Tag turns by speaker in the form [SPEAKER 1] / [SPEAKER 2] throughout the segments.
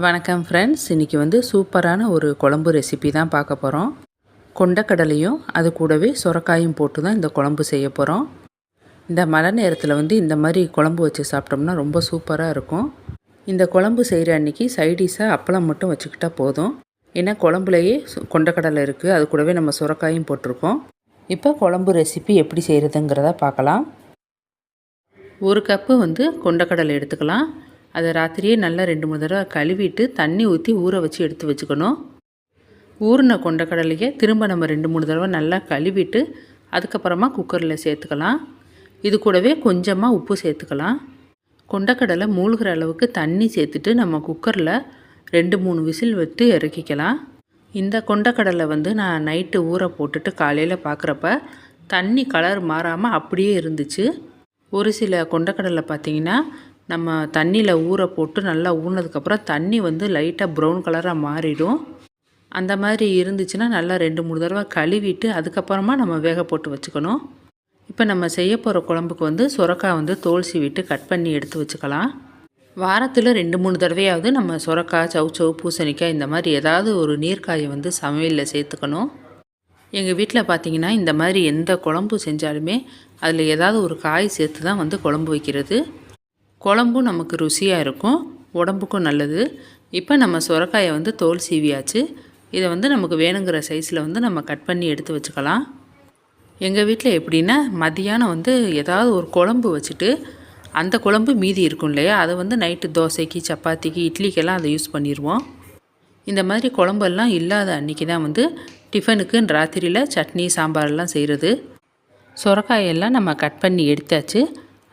[SPEAKER 1] வணக்கம் ஃப்ரெண்ட்ஸ் இன்றைக்கி வந்து சூப்பரான ஒரு குழம்பு ரெசிபி தான் பார்க்க போகிறோம் கொண்டக்கடலையும் அது கூடவே சுரக்காயும் போட்டு தான் இந்த குழம்பு செய்ய போகிறோம் இந்த மழை நேரத்தில் வந்து இந்த மாதிரி குழம்பு வச்சு சாப்பிட்டோம்னா ரொம்ப சூப்பராக இருக்கும். இந்த குழம்பு செய்கிற அன்றைக்கி சைடிஷாக அப்பளம் மட்டும் வச்சுக்கிட்டா போதும். ஏன்னா குழம்புலையே கொண்டக்கடலை இருக்குது அது கூடவே நம்ம சுரக்காயும் போட்டிருக்கோம். இப்போ குழம்பு ரெசிபி எப்படி செய்கிறதுங்கிறத பார்க்கலாம். ஒரு கப்பு வந்து கொண்டக்கடலை எடுத்துக்கலாம். அதை ராத்திரியே நல்லா ரெண்டு மூணு தடவை கழுவிட்டு தண்ணி ஊற்றி ஊற வச்சு எடுத்து வச்சுக்கணும். ஊறின கொண்டக்கடலையை திரும்ப நம்ம ரெண்டு மூணு தடவை நல்லா கழுவிட்டு அதுக்கப்புறமா குக்கரில் சேர்த்துக்கலாம். இது கூடவே கொஞ்சமாக உப்பு சேர்த்துக்கலாம். கொண்டக்கடலை மூழ்கிற அளவுக்கு தண்ணி சேர்த்துட்டு நம்ம குக்கரில் ரெண்டு மூணு விசில் விட்டு இறக்கிக்கலாம். இந்த கொண்டக்கடலை வந்து நான் நைட்டு ஊற போட்டுட்டு காலையில் பார்க்குறப்ப தண்ணி கலர் மாறாமல் அப்படியே இருந்துச்சு. ஒரு சில கொண்டக்கடலை பார்த்தீங்கன்னா நம்ம தண்ணியில் ஊற போட்டு நல்லா ஊறினதுக்கப்புறம் தண்ணி வந்து லைட்டாக ப்ரௌன் கலராக மாறிடும். அந்த மாதிரி இருந்துச்சுன்னா நல்லா ரெண்டு மூணு தடவை கழுவிட்டு அதுக்கப்புறமா நம்ம வேக போட்டு வச்சுக்கணும். இப்போ நம்ம செய்ய போகிற குழம்புக்கு வந்து சுரக்காய் வந்து தோல் சீவிட்டு கட் பண்ணி எடுத்து வச்சுக்கலாம். வாரத்தில் ரெண்டு மூணு தடவையாவது நம்ம சுரக்காய் சவுச்சவு பூசணிக்காய் இந்த மாதிரி ஏதாவது ஒரு நீர்க்காயை வந்து சமையலில் சேர்த்துக்கணும். எங்கள் வீட்டில் பார்த்தீங்கன்னா இந்த மாதிரி எந்த குழம்பு செஞ்சாலுமே அதில் ஏதாவது ஒரு காய் சேர்த்து தான் வந்து குழம்பு வைக்கிறது. குழம்பும் நமக்கு ருசியாக இருக்கும் உடம்புக்கும் நல்லது. இப்போ நம்ம சுரக்காயை வந்து தோல் சீவியாச்சு. இதை வந்து நமக்கு வேணுங்கிற சைஸில் வந்து நம்ம கட் பண்ணி எடுத்து வச்சுக்கலாம். எங்கள் வீட்டில் எப்படின்னா மதியானம் வந்து ஏதாவது ஒரு குழம்பு வச்சுட்டு அந்த குழம்பு மீதி இருக்கும் இல்லையா? அதை வந்து நைட்டு தோசைக்கு சப்பாத்திக்கு இட்லிக்கெல்லாம் அதை யூஸ் பண்ணிடுவோம் இந்த மாதிரி குழம்பெல்லாம் இல்லாத அன்றைக்கி தான் வந்து டிஃபனுக்கு ராத்திரியில் சட்னி சாம்பாரெல்லாம் செய்கிறது சுரக்காயெல்லாம் நம்ம கட் பண்ணி எடுத்தாச்சு.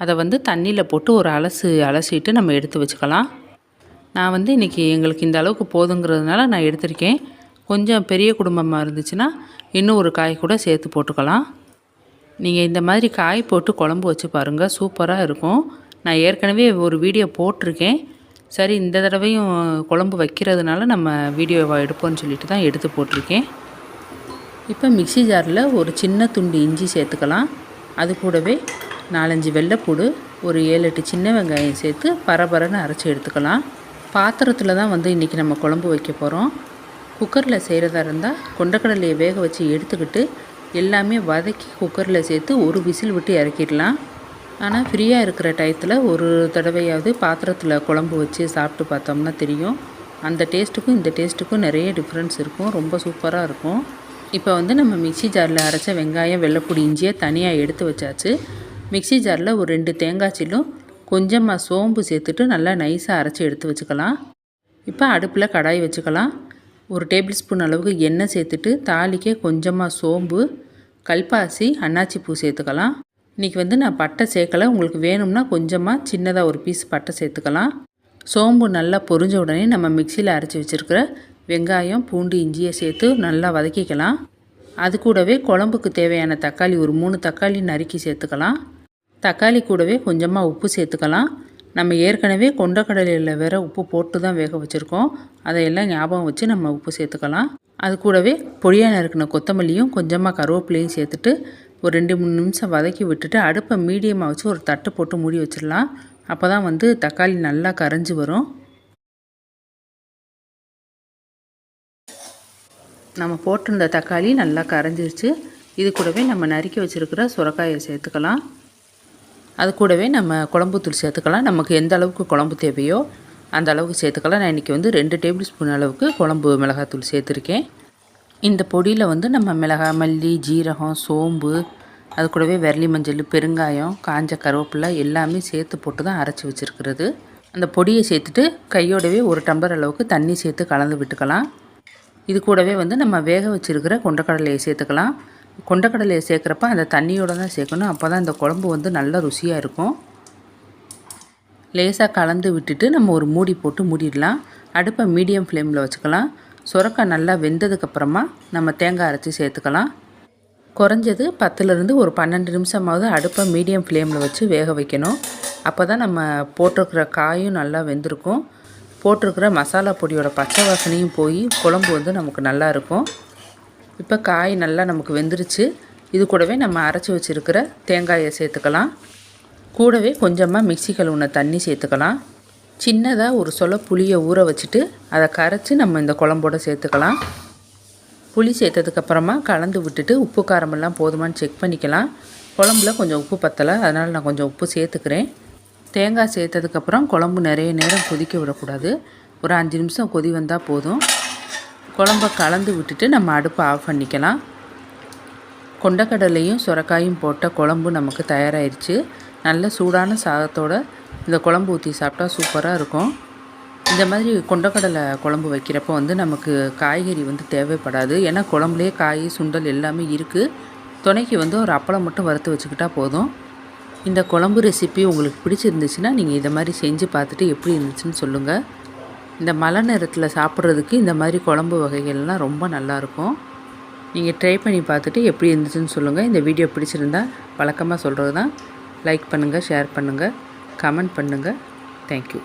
[SPEAKER 1] அதை வந்து தண்ணியில் போட்டு ஒரு அலசு அலசிட்டு நம்ம எடுத்து வச்சுக்கலாம். நான் வந்து இன்றைக்கி எங்களுக்கு இந்த அளவுக்கு போதுங்கிறதுனால நான் எடுத்திருக்கேன். கொஞ்சம் பெரிய குடும்பமாக இருந்துச்சுன்னா இன்னும் ஒரு காய் கூட சேர்த்து போட்டுக்கலாம். நீங்கள் இந்த மாதிரி காய் போட்டு குழம்பு வச்சு பாருங்கள் சூப்பராக இருக்கும். நான் ஏற்கனவே ஒரு வீடியோ போட்டிருக்கேன். சரி இந்த தடவையும் குழம்பு வைக்கிறதுனால நம்ம வீடியோவை எடுப்போம்னு சொல்லிட்டு தான் எடுத்து போட்டிருக்கேன். இப்போ மிக்ஸி ஜாரில் ஒரு சின்ன துண்டு இஞ்சி சேர்த்துக்கலாம். அது கூடவே நாலஞ்சு வெள்ளைப்பூடு ஒரு ஏழு எட்டு சின்ன வெங்காயம் சேர்த்து பரபரன்னு அரைச்சி எடுத்துக்கலாம். பாத்திரத்தில் தான் வந்து இன்றைக்கி நம்ம குழம்பு வைக்க போகிறோம் குக்கரில் செய்கிறதா இருந்தால் கொண்டக்கடலையை வேக வச்சு எடுத்துக்கிட்டு எல்லாமே வதக்கி குக்கரில் சேர்த்து ஒரு விசில் விட்டு இறக்கிடலாம். ஆனால் ஃப்ரீயாக இருக்கிற டயத்தில் ஒரு தடவையாவது பாத்திரத்தில் குழம்பு வச்சு சாப்பிட்டு பார்த்தோம்னா தெரியும். அந்த டேஸ்ட்டுக்கும் இந்த டேஸ்ட்டுக்கும் நிறைய டிஃப்ரென்ஸ் இருக்கும். ரொம்ப சூப்பராக இருக்கும். இப்போ வந்து நம்ம மிக்ஸி ஜாரில் அரைச்ச வெங்காயம் வெள்ளைப்பூடி இஞ்சியை தனியாக எடுத்து வச்சாச்சு. மிக்ஸி ஜாரில் ஒரு ரெண்டு தேங்காய் சில்லும் கொஞ்சமாக சோம்பு சேர்த்துட்டு நல்லா நைஸாக அரைச்சி எடுத்து வச்சுக்கலாம். இப்போ அடுப்பில் கடாய் வச்சுக்கலாம். ஒரு டேபிள் ஸ்பூன் அளவுக்கு எண்ணெய் சேர்த்துட்டு தாலிக்கே கொஞ்சமாக சோம்பு கல்பாசி அன்னாச்சி பூ சேர்த்துக்கலாம். இன்றைக்கி வந்து நான் பட்டை சேர்க்கலை. உங்களுக்கு வேணும்னா கொஞ்சமாக சின்னதாக ஒரு பீஸ் பட்டை சேர்த்துக்கலாம். சோம்பு நல்லா பொரிஞ்ச உடனே நம்ம மிக்சியில் அரைச்சி வச்சுருக்கிற வெங்காயம் பூண்டு இஞ்சியை சேர்த்து நல்லா வதக்கிக்கலாம். அது கூடவே குழம்புக்கு தேவையான தக்காளி ஒரு மூணு தக்காளி நறுக்கி சேர்த்துக்கலாம். தக்காளி கூடவே கொஞ்சமாக உப்பு சேர்த்துக்கலாம். நம்ம ஏற்கனவே கொண்டக்கடலையில் வேற உப்பு போட்டு தான் வேக வச்சுருக்கோம். அதையெல்லாம் ஞாபகம் வச்சு நம்ம உப்பு சேர்த்துக்கலாம். அது கூடவே பொடியாக நறுக்கின கொத்தமல்லியும் கொஞ்சமாக கருவேப்பிலையும் சேர்த்துட்டு ஒரு ரெண்டு மூணு நிமிஷம் வதக்கி விட்டுட்டு அடுப்பை மீடியமாக வச்சு ஒரு தட்டு போட்டு மூடி வச்சிடலாம். அப்போ தான் வந்து தக்காளி நல்லா கரைஞ்சி வரும். நம்ம போட்டிருந்த தக்காளி நல்லா கரைஞ்சிருச்சு. இது கூடவே நம்ம நறுக்கி வச்சுருக்கிற சுரக்காயை சேர்த்துக்கலாம். அது கூடவே நம்ம குழம்பு தூள் சேர்த்துக்கலாம். நமக்கு எந்த அளவுக்கு குழம்பு தேவையோ அந்த அளவுக்கு சேர்த்துக்கலாம். நான் இன்றைக்கி வந்து ரெண்டு டேபிள் ஸ்பூன் அளவுக்கு குழம்பு மிளகாத்தூள் சேர்த்துருக்கேன். இந்த பொடியில் வந்து நம்ம மிளகாய் மல்லி ஜீரகம் சோம்பு அது கூடவே விரலி மஞ்சள் பெருங்காயம் காஞ்ச கருவேப்பிலை எல்லாமே சேர்த்து போட்டு தான் அரைச்சி வச்சுருக்கிறது. அந்த பொடியை சேர்த்துட்டு கையோடவே ஒரு டம்ளர் அளவுக்கு தண்ணி சேர்த்து கலந்து விட்டுக்கலாம். இது கூடவே வந்து நம்ம வேக வச்சுருக்கிற கொண்டக்கடலையை சேர்த்துக்கலாம். கொண்டக்கடலையை சேர்க்குறப்ப அந்த தண்ணியோடு தான் சேர்க்கணும். அப்போ தான் இந்த குழம்பு வந்து நல்லா ருசியாக இருக்கும். லேசாக கலந்து விட்டுட்டு நம்ம ஒரு மூடி போட்டு மூடிடலாம். அடுப்பை மீடியம் ஃப்ளேமில் வச்சுக்கலாம். சுரக்காய் நல்லா வெந்ததுக்கப்புறமா நம்ம தேங்காய் அரைச்சி சேர்த்துக்கலாம். குறைஞ்சது பத்துலேருந்து ஒரு பன்னெண்டு நிமிஷமாவது அடுப்பை மீடியம் ஃப்ளேமில் வச்சு வேக வைக்கணும். அப்போ தான் நம்ம போட்டிருக்கிற காயும் நல்லா வெந்திருக்கும். போட்டிருக்கிற மசாலா பொடியோட பச்சை வாசனையும் போய் குழம்பு வந்து நமக்கு நல்லா இருக்கும். இப்போ காய் நல்லா நமக்கு வெந்துருச்சு. இது கூடவே நம்ம அரைச்சி வச்சுருக்கிற தேங்காயை சேர்த்துக்கலாம். கூடவே கொஞ்சமாக மிக்சி கழுவுன தண்ணி சேர்த்துக்கலாம். சின்னதாக ஒரு சொல புளியை ஊற வச்சுட்டு அதை கரைச்சி நம்ம இந்த குழம்போட சேர்த்துக்கலாம். புளி சேர்த்ததுக்கப்புறமா கலந்து விட்டுட்டு உப்பு காரமெல்லாம் போதுமான்னு செக் பண்ணிக்கலாம். குழம்புல கொஞ்சம் உப்பு பத்தலை அதனால் நான் கொஞ்சம் உப்பு சேர்த்துக்கிறேன். தேங்காய் சேர்த்ததுக்கப்புறம் குழம்பு நிறைய நேரம் கொதிக்க விடக்கூடாது. ஒரு அஞ்சு நிமிஷம் கொதி வந்தால் போதும். குழம்ப கலந்து விட்டுட்டு நம்ம அடுப்பை ஆஃப் பண்ணிக்கலாம். கொண்டக்கடலையும் சுரக்காயும் போட்ட குழம்பு நமக்கு தயாராகிடுச்சு நல்ல சூடான சாதத்தோட இந்த குழம்பு ஊற்றி சாப்பிட்டா சூப்பராக இருக்கும். இந்த மாதிரி கொண்டக்கடலை குழம்பு வைக்கிறப்போ வந்து நமக்கு காய்கறி வந்து தேவைப்படாது. ஏன்னா குழம்புலேயே காய் சுண்டல் எல்லாமே இருக்குது துணைக்கு வந்து ஒரு அப்பளம் மட்டும் வறுத்து வச்சுக்கிட்டா போதும். இந்த குழம்பு ரெசிபி உங்களுக்கு பிடிச்சிருந்துச்சுன்னா நீங்கள் இதை மாதிரி செஞ்சு பார்த்துட்டு எப்படி இருந்துச்சுன்னு சொல்லுங்கள் இந்த மழை நேரத்தில் சாப்பிட்றதுக்கு இந்த மாதிரி குழம்பு வகைகள்லாம் ரொம்ப நல்லாயிருக்கும் நீங்கள் ட்ரை பண்ணி பார்த்துட்டு எப்படி இருந்துச்சுன்னு சொல்லுங்கள் இந்த வீடியோ பிடிச்சிருந்தா வழக்கமாக சொல்கிறது தான் லைக் பண்ணுங்கள் ஷேர் பண்ணுங்கள் கமெண்ட் பண்ணுங்கள் தேங்க்யூ